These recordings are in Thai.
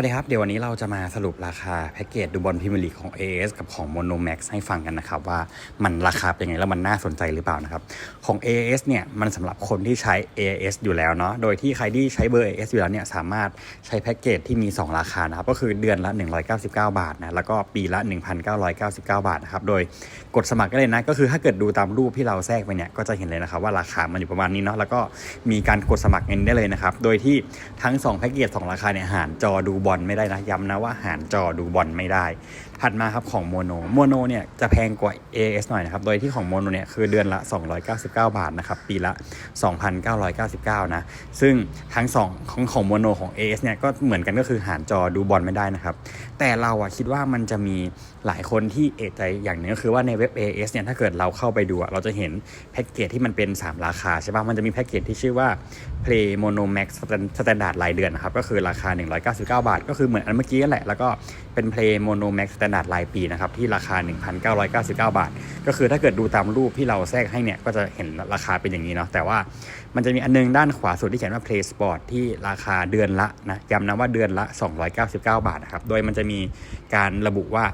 สวัสดีครับ เดี๋ยววันนี้เราจะมาสรุปราคาแพ็กเกจดูบอลพรีเมียร์ลีกของ AS กับของ Mono Max ให้ฟังกันนะครับ ว่ามันราคาเป็นยังไงแล้วมันน่าสนใจหรือเปล่านะครับ ของ AS เนี่ยมันสำหรับคนที่ใช้ AS อยู่แล้วเนาะโดยที่ใครที่ใช้เบอร์ AS อยู่แล้วเนี่ยสามารถใช้แพ็กเกจที่มี 2 ราคานะครับ ก็คือเดือนละ 199 บาทนะแล้วก็ปีละ 1,999 บาทนะครับโดยกดสมัครก็เลยนะก็คือถ้าเกิดดูตามรูปที่เราแทรกไปเนี่ยก็จะเห็นเลยนะครับว่าราคามันอยู่ประมาณนี้เนาะแล้วก็มีการกดสมัครเงินได้เลยนะครับโดยที่ทั้ง2แพ็กเกจ2ราคาเนี่ยหารจอดูบอลไม่ได้นะย้ำนะว่าหารจอดูบอลไม่ได้ ถัดมาครับของโมโนโมโนเนี่ยจะแพงกว่า AS หน่อยนะครับ โดยที่ของโมโนเนี่ยคือเดือนละ 299 บาทนะครับ ปีละ 2,999 นะ ซึ่งทั้งสองของของโมโนของ AS เนี่ยก็เหมือนกันก็คือหารจอดูบอลไม่ได้นะครับ แต่เราอะคิดว่ามันจะมีหลายคนที่เอะใจอย่างหนึงก็คือว่าในเว็บ AS เนี่ยถ้าเกิดเราเข้าไปดูอะเราจะเห็นแพ็กเกจที่มันเป็น 3 ราคาใช่ป่ะมันจะมีแพ็กเกจที่ชื่อว่า Play Mono Max Standard รายเดือนนะครับก็คือราคา 199 บาทก็คือเหมือนอันเมื่อกี้นั่นแหละ แล้วก็เป็นเพลงโมโนแม็กสแตนดาร์ดรายปีนะครับที่ราคา 1,999 บาท ก็คือถ้าเกิดดูตามรูปที่เราแทรกให้เนี่ยก็จะเห็นราคาเป็นอย่างนี้เนาะแต่ว่ามันจะมีอันนึงด้านขวาสุดที่เขียนว่า Play Sport ที่ราคาเดือนละนะย้ำนะว่าเดือนละ 299 บาทนะครับโดยมันจะมีการระบุว่า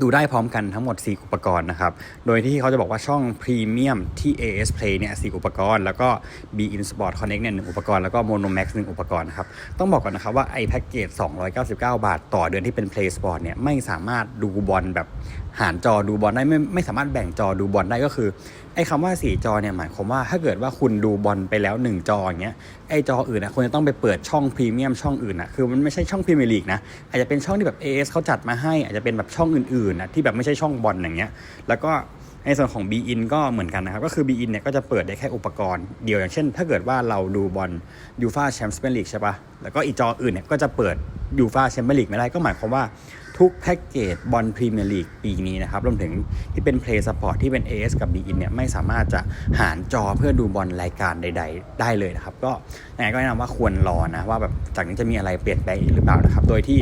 ดูได้พร้อมกันทั้งหมด 4 อุปกรณ์นะครับ โดยที่เขาจะบอกว่าช่องพรีเมียมที่ AS Play เนี่ยสอุปกรณ์ แล้วก็ B In Sport Connect เนี่ยหอุปกรณ์ แล้วก็ Mono Max 1 อุปกรณ์นะครับ ต้องบอกก่อนนะครับว่าไอ้แพ็กเกจ299 บาท ต่อเดือนที่เป็น Play Sport เนี่ยไม่สามารถดูบอลแบบหารจอดูบอลได้ไม่ไม่สามารถแบ่งจอดูบอลได้ก็คือ ไอ้คำว่า 4 จอเนี่ยหมายความว่าถ้าเกิดว่าคุณดูบอลไปแล้ว 1 จออย่างเงี้ยไอ้จออื่นนะคุณจะต้องไปเปิดช่องพรีเมียมช่องอื่นนะคือมันไม่ใช่ช่องพรีเมียร์ลีกนะอาจจะเป็นช่องที่แบบ AS เขาจัดมาให้ อาจจะเป็นแบบช่องอื่นๆนะที่แบบไม่ใช่ช่องบอลอย่างเงี้ยแล้วก็ในส่วนของ B in ก็เหมือนกันนะครับ ก็คือ B in เนี่ยก็จะเปิดได้แค่อุปกรณ์เดียวอย่างเช่น ถ้าเกิดว่าเราดูบอลยูฟาแชมเปี้ยนลีกใช่ปะแล้วก็อีกจออื่นเนี่ยก็จะเปิดยูฟาแชมเปี้ยนลีกไม่ได้ก็หมายความว่า ทุกแพ็กเกจบอลพรีเมียร์ลีกปีนี้นะครับรวมถึงที่เป็น Play Support ที่เป็น AS กับ b i n เนี่ยไม่สามารถจะหารจอเพื่อดูบอลรายการใด ๆ ได้เลยนะครับ ก็ยังไงก็แนะนำว่าควรรอนะ ว่าแบบจากนี้จะมีอะไรเปลี่ยนแปลงอีกหรือเปล่านะครับ โดยที่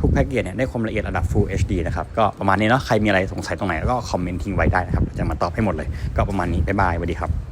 ทุกแพ็กเกจเนี่ยได้ความละเอียดระดับ Full HD นะครับก็ประมาณนี้เนาะใครมีอะไรสงสัยตรงไหนก็คอมเมนต์ทิ้งไว้ได้นะครับจะมาตอบให้หมดเลย ก็ประมาณนี้บ๊ายบายสวัสดีครับ